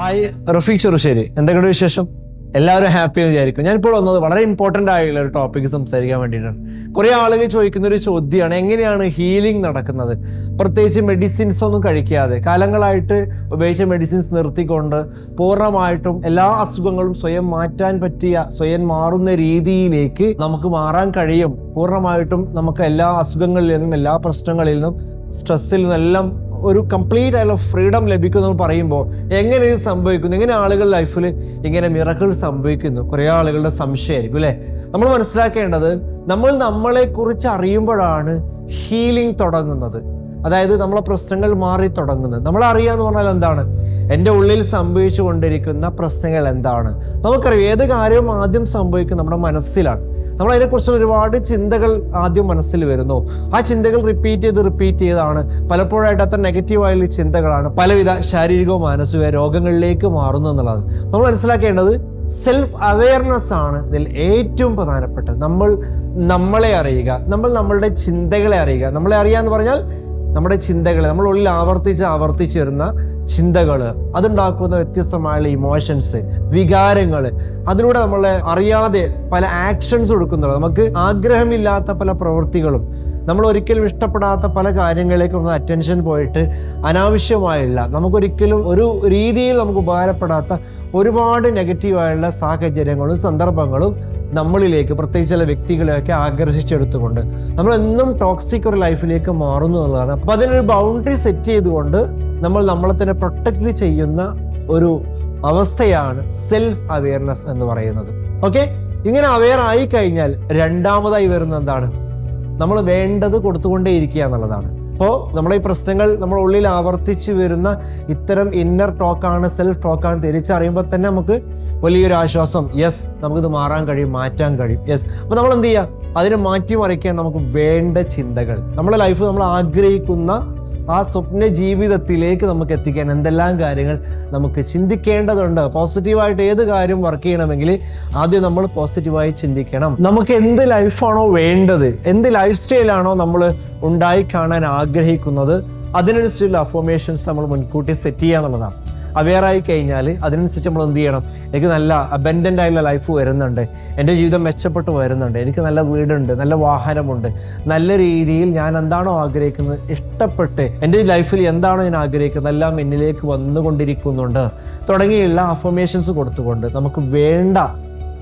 Hi Rafeeq Cherusseri. എന്തൊക്കെയുണ്ട് വിശേഷം? എല്ലാവരും ഹാപ്പി എന്ന് വിചാരിക്കും. ഞാനിപ്പോൾ വന്നത് വളരെ ഇമ്പോർട്ടന്റ് ആയുള്ള ഒരു ടോപ്പിക്ക് സംസാരിക്കാൻ വേണ്ടിയിട്ടാണ്. കുറേ ആളുകൾ ചോദിക്കുന്ന ഒരു ചോദ്യമാണ് എങ്ങനെയാണ് ഹീലിംഗ് നടക്കുന്നത്? പ്രത്യേകിച്ച് മെഡിസിൻസ് ഒന്നും കഴിക്കാതെ കാലങ്ങളായിട്ട് ഉപയോഗിച്ച മെഡിസിൻസ് നിർത്തിക്കൊണ്ട് പൂർണമായിട്ടും എല്ലാ അസുഖങ്ങളും സ്വയം മാറ്റാൻ പറ്റിയ സ്വയം മാറുന്ന രീതിയിലേക്ക് നമുക്ക് മാറാൻ കഴിയും. പൂർണമായിട്ടും നമുക്ക് എല്ലാ അസുഖങ്ങളിൽ നിന്നും എല്ലാ പ്രശ്നങ്ങളിൽ നിന്നും സ്ട്രെസ്സിൽ നിന്നെല്ലാം ഒരു കംപ്ലീറ്റ് ആയിട്ടുള്ള ഫ്രീഡം ലഭിക്കുന്നു എന്ന് പറയുമ്പോൾ എങ്ങനെ ഇത് സംഭവിക്കുന്നു? എങ്ങനെ ആളുകളുടെ ലൈഫിൽ ഇങ്ങനെ മിറക്കൾ സംഭവിക്കുന്നു? കുറേ ആളുകളുടെ സംശയമായിരിക്കും അല്ലേ? നമ്മൾ മനസ്സിലാക്കേണ്ടത് നമ്മൾ നമ്മളെ കുറിച്ച് അറിയുമ്പോഴാണ് ഹീലിംഗ് തുടങ്ങുന്നത്. അതായത് നമ്മളെ പ്രശ്നങ്ങൾ മാറി തുടങ്ങുന്നത്. നമ്മൾ അറിയാന്ന് പറഞ്ഞാൽ എന്താണ്? എന്റെ ഉള്ളിൽ സംഭവിച്ചു കൊണ്ടിരിക്കുന്ന പ്രശ്നങ്ങൾ എന്താണ്? നമുക്കറിയാം. ഏത് കാര്യവും ആദ്യം സംഭവിക്കും നമ്മുടെ മനസ്സിലാണ്. നമ്മൾ അതിനെക്കുറിച്ച് ഒരുപാട് ചിന്തകൾ ആദ്യം മനസ്സിൽ വരുന്നു. ആ ചിന്തകൾ റിപ്പീറ്റ് ചെയ്ത് റിപ്പീറ്റ് ചെയ്താണ്. പലപ്പോഴായിട്ട് അത്ര നെഗറ്റീവായുള്ള ചിന്തകളാണ് പലവിധ ശാരീരികവും മാനസിക രോഗങ്ങളിലേക്ക് മാറുന്നു എന്നുള്ളത്. നമ്മൾ മനസ്സിലാക്കേണ്ടത് സെൽഫ് അവയർനെസ് ആണ് ഇതിൽ ഏറ്റവും പ്രധാനപ്പെട്ടത്. നമ്മൾ നമ്മളെ അറിയുക. നമ്മൾ നമ്മളുടെ ചിന്തകളെ അറിയുക. നമ്മളെ അറിയുക എന്ന് പറഞ്ഞാൽ നമ്മുടെ ചിന്തകളെ നമ്മൾ ഉള്ളിൽ ആവർത്തിച്ച് ആവർത്തിച്ച് വരുന്ന ചിന്തകൾ അതുണ്ടാക്കുന്ന വ്യത്യസ്തമായുള്ള ഇമോഷൻസ് വികാരങ്ങൾ അതിലൂടെ നമ്മളെ അറിയാതെ പല ആക്ഷൻസ് കൊടുക്കുന്നത് നമുക്ക് ആഗ്രഹമില്ലാത്ത പല പ്രവൃത്തികളും നമ്മൾ ഒരിക്കലും ഇഷ്ടപ്പെടാത്ത പല കാര്യങ്ങളിലേക്കും നമ്മൾ അറ്റൻഷൻ പോയിട്ട് അനാവശ്യമായുള്ള നമുക്കൊരിക്കലും ഒരു രീതിയിൽ നമുക്ക് ഉപകാരപ്പെടാത്ത ഒരുപാട് നെഗറ്റീവായുള്ള സാഹചര്യങ്ങളും സന്ദർഭങ്ങളും നമ്മളിലേക്ക് പ്രത്യേകിച്ച് ചില വ്യക്തികളെയൊക്കെ ആകർഷിച്ചെടുത്തുകൊണ്ട്. നമ്മൾ എന്നും ടോക്സിക് ഒരു ലൈഫിലേക്ക് മാറുന്നു എന്നുള്ളതാണ്. അപ്പം അതിനൊരു ബൗണ്ടറി സെറ്റ് ചെയ്തുകൊണ്ട് നമ്മൾ നമ്മളെ തന്നെ പ്രൊട്ടക്റ്റ് ചെയ്യുന്ന ഒരു അവസ്ഥയാണ് സെൽഫ് അവയർനെസ് എന്ന് പറയുന്നത്. ഓക്കെ ഇങ്ങനെ അവെയർ ആയി കഴിഞ്ഞാൽ രണ്ടാമതായി വരുന്ന എന്താണ്? നമ്മൾ വേണ്ടത് കൊടുത്തുകൊണ്ടേ ഇരിക്കുക എന്നുള്ളതാണ്. അപ്പോൾ നമ്മളെ ഈ പ്രശ്നങ്ങൾ നമ്മുടെ ഉള്ളിൽ ആവർത്തിച്ച് വരുന്ന ഇത്തരം ഇന്നർ ടോക്കാണ് സെൽഫ് ടോക്കാണ് തിരിച്ചറിയുമ്പോൾ തന്നെ നമുക്ക് വലിയൊരു ആശ്വാസം. യെസ് നമുക്കിത് മാറാൻ കഴിയും മാറ്റാൻ കഴിയും. യെസ് അപ്പോൾ നമ്മൾ എന്ത് ചെയ്യുക? അതിനെ മാറ്റിമറിക്കാൻ നമുക്ക് വേണ്ട ചിന്തകൾ. നമ്മുടെ ലൈഫ് നമ്മൾ ആഗ്രഹിക്കുന്ന ആ സ്വപ്ന ജീവിതത്തിലേക്ക് നമുക്ക് എത്തിക്കാൻ എന്തെല്ലാം കാര്യങ്ങൾ നമുക്ക് ചിന്തിക്കേണ്ടതുണ്ട്? പോസിറ്റീവായിട്ട് ഏത് കാര്യം വർക്ക് ചെയ്യണമെങ്കിൽ ആദ്യം നമ്മൾ പോസിറ്റീവായി ചിന്തിക്കണം. നമുക്ക് എന്ത് ലൈഫാണോ വേണ്ടത്? എന്ത് ലൈഫ് സ്റ്റൈലാണോ നമ്മൾ ഉണ്ടായി കാണാൻ ആഗ്രഹിക്കുന്നത്? അതിനനുസരിച്ചുള്ള അഫോമേഷൻസ് നമ്മൾ മുൻകൂട്ടി സെറ്റ് ചെയ്യുക എന്നുള്ളതാണ്. അവെയറായി കഴിഞ്ഞാൽ അതിനനുസരിച്ച് നമ്മൾ എന്ത് ചെയ്യണം? എനിക്ക് നല്ല അബൻഡന്റ് ആയിട്ടുള്ള ലൈഫ് വരുന്നുണ്ട്. എന്റെ ജീവിതം മെച്ചപ്പെട്ട് വരുന്നുണ്ട്. എനിക്ക് നല്ല വീടുണ്ട് നല്ല വാഹനമുണ്ട്. നല്ല രീതിയിൽ ഞാൻ എന്താണോ ആഗ്രഹിക്കുന്നത് ഇഷ്ടപ്പെട്ട് എന്റെ ലൈഫിൽ എന്താണോ ഞാൻ ആഗ്രഹിക്കുന്നത് എല്ലാം എന്നിലേക്ക് വന്നുകൊണ്ടിരിക്കുന്നുണ്ട്. തുടങ്ങിയുള്ള അഫർമേഷൻസ് കൊടുത്തുകൊണ്ട് നമുക്ക് വേണ്ട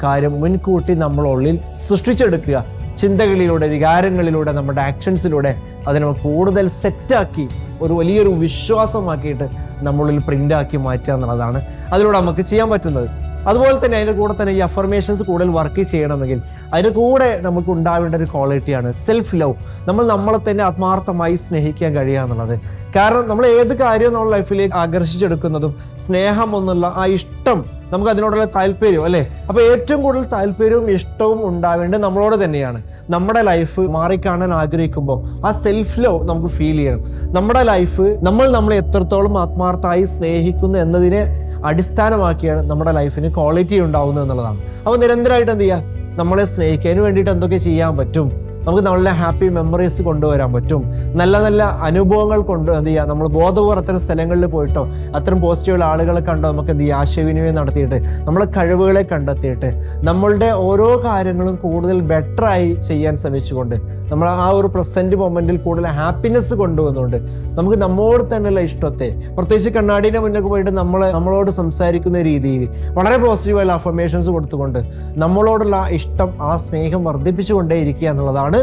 കാര്യം മുൻകൂട്ടി നമ്മളുള്ളിൽ സൃഷ്ടിച്ചെടുക്കുക. ചിന്തകളിലൂടെ വികാരങ്ങളിലൂടെ നമ്മുടെ ആക്ഷൻസിലൂടെ അതിനെ കൂടുതൽ സെറ്റാക്കി ഒരു വലിയൊരു വിശ്വാസമാക്കിയിട്ട് നമ്മളിൽ പ്രിന്റാക്കി മാറ്റുക എന്നുള്ളതാണ് അതിലൂടെ നമുക്ക് ചെയ്യാൻ പറ്റുന്നത്. അതുപോലെ തന്നെ അതിന്റെ കൂടെ തന്നെ ഈ അഫർമേഷൻസ് കൂടുതൽ വർക്ക് ചെയ്യണമെങ്കിൽ അതിന്റെ കൂടെ നമുക്ക് ഉണ്ടാവേണ്ട ഒരു ക്വാളിറ്റിയാണ് സെൽഫ് ലവ് നമ്മൾ നമ്മളെ തന്നെ ആത്മാർത്ഥമായി സ്നേഹിക്കാൻ കഴിയുക എന്നുള്ളത്. കാരണം നമ്മൾ ഏത് കാര്യവും നമ്മുടെ ലൈഫിലേക്ക് ആകർഷിച്ചെടുക്കുന്നതും സ്നേഹം എന്നുള്ള ആ ഇഷ്ടം നമുക്ക് അതിനോടുള്ള താല്പര്യം അല്ലേ? അപ്പോൾ ഏറ്റവും കൂടുതൽ താല്പര്യവും ഇഷ്ടവും ഉണ്ടാവേണ്ടത് നമ്മളോട് തന്നെയാണ്. നമ്മുടെ ലൈഫ് മാറിക്കാണാൻ ആഗ്രഹിക്കുമ്പോൾ ആ സെൽഫ് ലവ് നമുക്ക് ഫീൽ ചെയ്യണം. നമ്മുടെ ലൈഫ് നമ്മൾ നമ്മളെ എത്രത്തോളം ആത്മാർത്ഥമായി സ്നേഹിക്കുന്നു എന്നതിനെ അടിസ്ഥാനമാക്കിയാണ് നമ്മുടെ ലൈഫിന് ക്വാളിറ്റി ഉണ്ടാവുന്നത് എന്നുള്ളതാണ്. അപ്പോൾ നിരന്തരമായിട്ട് എന്ത് ചെയ്യുക? നമ്മളെ സ്നേഹിക്കാൻ വേണ്ടിയിട്ട് എന്തൊക്കെ ചെയ്യാൻ പറ്റും? നമുക്ക് നമ്മളുടെ ഹാപ്പി മെമ്മറീസ് കൊണ്ടുവരാൻ പറ്റും. നല്ല നല്ല അനുഭവങ്ങൾ കൊണ്ട് എന്ത് ചെയ്യുക നമ്മൾ ബോധപൂർവം അത്തരം സ്ഥലങ്ങളിൽ പോയിട്ടോ അത്തരം പോസിറ്റീവുള്ള ആളുകളെ കണ്ടോ നമുക്ക് എന്ത് ചെയ്യുക ആശയവിനിമയം നടത്തിയിട്ട് നമ്മളെ കഴിവുകളെ കണ്ടെത്തിയിട്ട് നമ്മളുടെ ഓരോ കാര്യങ്ങളും കൂടുതൽ ബെറ്ററായി ചെയ്യാൻ ശ്രമിച്ചുകൊണ്ട് നമ്മൾ ആ ഒരു പ്രസന്റ് മൊമെന്റിൽ കൂടുതൽ ഹാപ്പിനെസ് കൊണ്ടുവന്നുകൊണ്ട് നമുക്ക് നമ്മോട് തന്നെയുള്ള ഇഷ്ടത്തെ പ്രത്യേകിച്ച് കണ്ണാടിയുടെ മുന്നൊക്കെ പോയിട്ട് നമ്മൾ നമ്മളോട് സംസാരിക്കുന്ന രീതിയിൽ വളരെ പോസിറ്റീവായുള്ള അഫർമേഷൻസ് കൊടുത്തുകൊണ്ട് നമ്മളോടുള്ള ഇഷ്ടം ആ സ്നേഹം വർദ്ധിപ്പിച്ചുകൊണ്ടേ ഇരിക്കുക എന്നുള്ളതാണ്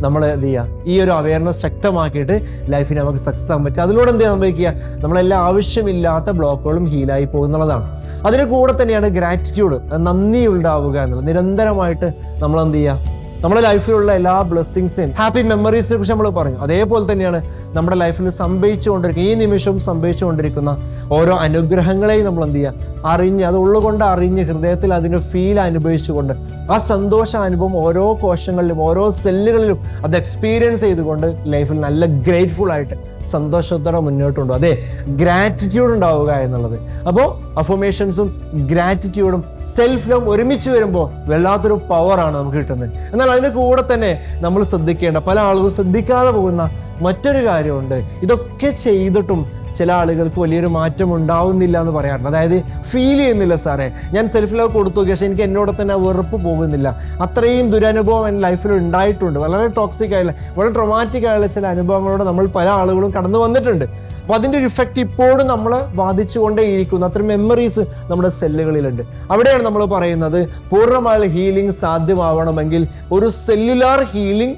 നമ്മൾ എന്ത് ചെയ്യുക ഈ ഒരു അവയർനെസ് ശക്തമാക്കിയിട്ട് ലൈഫിന് നമുക്ക് സക്സസ് ആകാൻ പറ്റും അതിലൂടെ എന്ത് സംഭവിക്കുക? നമ്മളെല്ലാ ആവശ്യമില്ലാത്ത ബ്ലോക്കുകളും ഹീലായി പോകുന്നുള്ളതാണ് അതിന് കൂടെ തന്നെയാണ് ഗ്രാറ്റിറ്റ്യൂഡ് നന്ദി ഉണ്ടാവുക എന്നുള്ളത്. നിരന്തരമായിട്ട് നമ്മൾ എന്ത് ചെയ്യുക നമ്മുടെ ലൈഫിലുള്ള എല്ലാ ബ്ലെസ്സിങ്സിനും ഹാപ്പി മെമ്മറീസിനെ കുറിച്ച് നമ്മൾ പറഞ്ഞു. അതേപോലെ തന്നെയാണ് നമ്മുടെ ലൈഫിൽ സംഭവിച്ചുകൊണ്ടിരിക്കുന്ന ഈ നിമിഷവും സംഭവിച്ചുകൊണ്ടിരിക്കുന്ന ഓരോ അനുഗ്രഹങ്ങളെയും നമ്മൾ എന്ത് ചെയ്യുക? അറിഞ്ഞ് അത് ഉള്ളുകൊണ്ട് അറിഞ്ഞ് ഹൃദയത്തിൽ അതിന്റെ ഫീൽ അനുഭവിച്ചുകൊണ്ട് ആ സന്തോഷ അനുഭവം ഓരോ കോശങ്ങളിലും ഓരോ സെല്ലുകളിലും അത് എക്സ്പീരിയൻസ് ചെയ്തുകൊണ്ട് ലൈഫിൽ നല്ല ഗ്രേറ്റ്ഫുൾ ആയിട്ട് സന്തോഷത്തോടെ മുന്നോട്ട് മുന്നോട്ടുണ്ടോ. അതെ ഗ്രാറ്റിറ്റ്യൂഡ് ഉണ്ടാവുക എന്നുള്ളത്. അപ്പോൾ അഫോമേഷൻസും ഗ്രാറ്റിറ്റ്യൂഡും സെൽഫ് ലവ് ഒരുമിച്ച് വരുമ്പോൾ വല്ലാത്തൊരു പവറാണ് നമുക്ക് കിട്ടുന്നത്. എന്നാൽ അതിന്റെ കൂടെ തന്നെ നമ്മൾ ശ്രദ്ധിക്കേണ്ട പല ആളുകളും ശ്രദ്ധിക്കാതെ പോകുന്ന മറ്റൊരു കാര്യമുണ്ട്. ഇതൊക്കെ ചെയ്തിട്ടും ചില ആളുകൾക്ക് വലിയൊരു മാറ്റം ഉണ്ടാവുന്നില്ല എന്ന് പറയാറുണ്ട്. അതായത് ഫീൽ ചെയ്യുന്നില്ല സാറേ. ഞാൻ സെൽഫ് ലവ് കൊടുത്തു പക്ഷേ എനിക്ക് എന്നോട് തന്നെ വെറുപ്പ് പോകുന്നില്ല. അത്രയും ദുരനുഭവം എന്റെ ലൈഫിൽ ഉണ്ടായിട്ടുണ്ട്. വളരെ ടോക്സിക് ആയുള്ള വളരെ ട്രൊമാറ്റിക് ആയുള്ള ചില അനുഭവങ്ങളോട് നമ്മൾ പല ആളുകളും കടന്നു വന്നിട്ടുണ്ട്. അപ്പോൾ അതിന്റെ ഒരു ഇഫക്റ്റ് ഇപ്പോഴും നമ്മളെ ബാധിച്ചുകൊണ്ടേയിരിക്കുന്നു. അത്ര മെമ്മറീസ് നമ്മുടെ സെല്ലുകളിലുണ്ട് അവിടെയാണ് നമ്മൾ പറയുന്നത് പൂർണമായ ഹീലിംഗ് സാധ്യമാവണമെങ്കിൽ ഒരു സെല്ലുലാർ ഹീലിംഗ്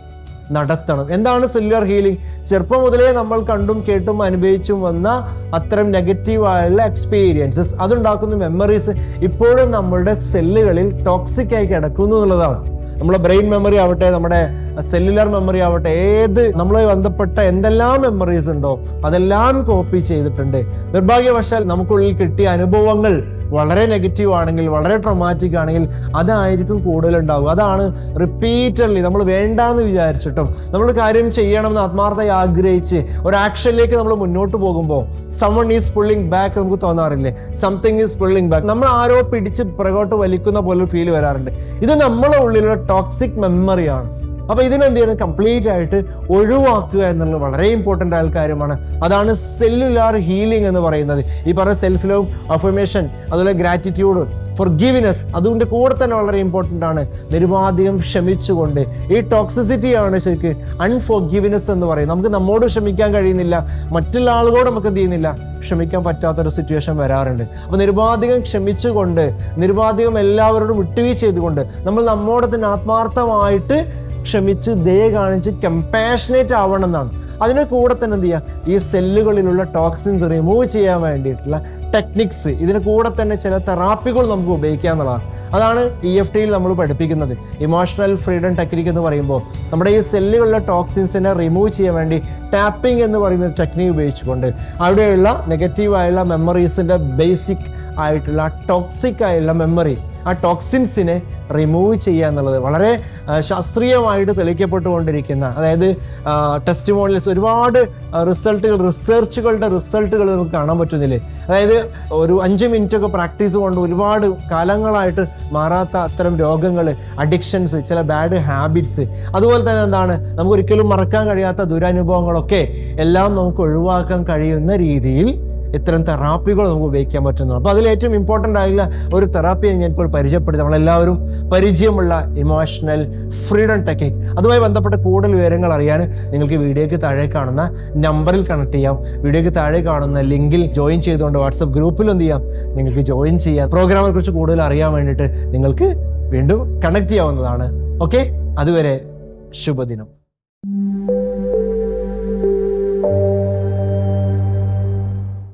നടത്തണം. എന്താണ് സെല്ലുലാർ ഹീലിംഗ് ചെറുപ്പം മുതലേ നമ്മൾ കണ്ടും കേട്ടും അനുഭവിച്ചും വന്ന അത്തരം നെഗറ്റീവായുള്ള എക്സ്പീരിയൻസസ് അതുണ്ടാക്കുന്ന മെമ്മറീസ് ഇപ്പോഴും നമ്മളുടെ സെല്ലുകളിൽ ടോക്സിക് ആയി കിടക്കുന്നു എന്നുള്ളതാണ്. നമ്മുടെ ബ്രെയിൻ മെമ്മറി ആവട്ടെ നമ്മുടെ സെല്ലുലാർ മെമ്മറി ആവട്ടെ ഏത് നമ്മളെ ബന്ധപ്പെട്ട എന്തെല്ലാം മെമ്മറീസ് ഉണ്ടോ അതെല്ലാം കോപ്പി ചെയ്തിട്ടുണ്ട്. നിർഭാഗ്യവശാൽ നമുക്കുള്ളിൽ കിട്ടിയ അനുഭവങ്ങൾ വളരെ നെഗറ്റീവ് ആണെങ്കിൽ വളരെ ട്രൊമാറ്റിക് ആണെങ്കിൽ അതായിരിക്കും കൂടുതലുണ്ടാവുക. അതാണ് റിപ്പീറ്റഡ്ലി നമ്മൾ വേണ്ടാന്ന് വിചാരിച്ചിട്ടും നമ്മൾ കാര്യം ചെയ്യണമെന്ന് ആത്മാർത്ഥമായി ആഗ്രഹിച്ച് ഒരു ആക്ഷനിലേക്ക് നമ്മൾ മുന്നോട്ട് പോകുമ്പോൾ സമൺ ഈസ് പുള്ളിങ് ബാക്ക് നമുക്ക് തോന്നാറില്ലേ? സംതിങ് ഈസ് പുള്ളിങ് ബാക്ക് നമ്മൾ ആരോ പിടിച്ച് പുറകോട്ട് വലിക്കുന്ന പോലെ ഫീൽ വരാറുണ്ട്. ഇത് നമ്മളെ ഉള്ളിലുള്ള ടോക്സിക് മെമ്മറിയാണ് അപ്പൊ ഇതിനെന്ത് ചെയ്യണം? കംപ്ലീറ്റ് ആയിട്ട് ഒഴിവാക്കുക എന്നുള്ളത് വളരെ ഇമ്പോർട്ടന്റ് ആയ കാര്യമാണ്. അതാണ് സെല്ലുലാർ ഹീലിംഗ് എന്ന് പറയുന്നത്. ഈ പറഞ്ഞ സെൽഫ് ലവ് അഫർമേഷൻ അതുപോലെ ഗ്രാറ്റിറ്റ്യൂഡ് ഫോർ ഗിവിനെസ് അതുകൊണ്ട് കൂടെ തന്നെ വളരെ ഇമ്പോർട്ടന്റ് ആണ്. നിരുപാധികം ക്ഷമിച്ചുകൊണ്ട്. ഈ ടോക്സിസിറ്റിയാണ് ശരിക്ക് അൺഫോർ ഗിവിനെസ് എന്ന് പറയും നമുക്ക് നമ്മോട് ക്ഷമിക്കാൻ കഴിയുന്നില്ല. മറ്റുള്ള ആളുകളോട് നമുക്ക് എന്ത് ചെയ്യുന്നില്ല? ക്ഷമിക്കാൻ പറ്റാത്തൊരു സിറ്റുവേഷൻ വരാറുണ്ട്. അപ്പോൾ നിരുപാധികം ക്ഷമിച്ചുകൊണ്ട് നിരുപാധികം എല്ലാവരോടും വിട്ടുവീഴ്ച ചെയ്തുകൊണ്ട് നമ്മൾ നമ്മോട് തന്നെ ആത്മാർത്ഥമായിട്ട് ക്ഷമിച്ച് ദയ കാണിച്ച് കമ്പാഷനേറ്റ് ആവണമെന്നാണ്. അതിന് കൂടെ തന്നെ എന്ത് ചെയ്യുക ഈ സെല്ലുകളിലുള്ള ടോക്സിൻസ് റിമൂവ് ചെയ്യാൻ വേണ്ടിയിട്ടുള്ള ടെക്നിക്സ് ഇതിന് കൂടെ തന്നെ ചില തെറാപ്പികൾ നമുക്ക് ഉപയോഗിക്കുക എന്നുള്ളതാണ്. അതാണ് ഇ എഫ് ടിയിൽ നമ്മൾ പഠിപ്പിക്കുന്നത്. ഇമോഷണൽ ഫ്രീഡം ടെക്നിക്ക് എന്ന് പറയുമ്പോൾ നമ്മുടെ ഈ സെല്ലുകളിലെ ടോക്സിൻസിനെ റിമൂവ് ചെയ്യാൻ വേണ്ടി ടാപ്പിംഗ് എന്ന് പറയുന്ന ടെക്നിക്ക് ഉപയോഗിച്ചുകൊണ്ട് അവിടെയുള്ള നെഗറ്റീവായുള്ള മെമ്മറീസിന്റെ ബേസിക് ആയിട്ടുള്ള ടോക്സിക് ആയുള്ള മെമ്മറി ആ ടോക്സിൻസിനെ റിമൂവ് ചെയ്യുക എന്നുള്ളത് വളരെ ശാസ്ത്രീയമായിട്ട് തെളിയിക്കപ്പെട്ടുകൊണ്ടിരിക്കുന്ന അതായത് ടെസ്റ്റ് ടെസ്റ്റിമോണിയൽസ് ഒരുപാട് റിസൾട്ടുകൾ റിസർച്ചുകളുടെ റിസൾട്ടുകൾ നമുക്ക് കാണാൻ പറ്റുന്നില്ലേ? അതായത് ഒരു അഞ്ച് മിനിറ്റ് ഒക്കെ പ്രാക്ടീസ് കൊണ്ട് ഒരുപാട് കാലങ്ങളായിട്ട് മാറാത്ത അത്തരം രോഗങ്ങൾ അഡിക്ഷൻസ് ചില ബാഡ് ഹാബിറ്റ്സ് അതുപോലെ തന്നെ എന്താണ് നമുക്ക് ഒരിക്കലും മറക്കാൻ കഴിയാത്ത ദുരനുഭവങ്ങളൊക്കെ എല്ലാം നമുക്ക് ഒഴിവാക്കാൻ കഴിയുന്ന രീതിയിൽ ഇത്തരം തെറാപ്പികൾ നമുക്ക് ഉപയോഗിക്കാൻ പറ്റുന്നു അപ്പോൾ അതിൽ ഏറ്റവും ഇമ്പോർട്ടന്റ് ആയിട്ടുള്ള ഒരു തെറാപ്പിയെ ഞാൻ ഇപ്പോൾ പരിചയപ്പെടുത്തി. നമ്മളെല്ലാവരും പരിചയമുള്ള ഇമോഷണൽ ഫ്രീഡം ടെക്നിക് അതുമായി ബന്ധപ്പെട്ട കൂടുതൽ വിവരങ്ങൾ അറിയാൻ നിങ്ങൾക്ക് വീഡിയോയ്ക്ക് താഴെ കാണുന്ന നമ്പറിൽ കണക്ട് ചെയ്യാം. വീഡിയോയ്ക്ക് താഴെ കാണുന്ന ലിങ്കിൽ ജോയിൻ ചെയ്തുകൊണ്ട് വാട്സപ്പ് ഗ്രൂപ്പിൽ എന്ത് ചെയ്യാം? നിങ്ങൾക്ക് ജോയിൻ ചെയ്യാം. പ്രോഗ്രാമിനെ കുറിച്ച് കൂടുതൽ അറിയാൻ വേണ്ടിയിട്ട് നിങ്ങൾക്ക് വീണ്ടും കണക്ട് ചെയ്യാവുന്നതാണ്. ഓക്കെ അതുവരെ ശുഭദിനം.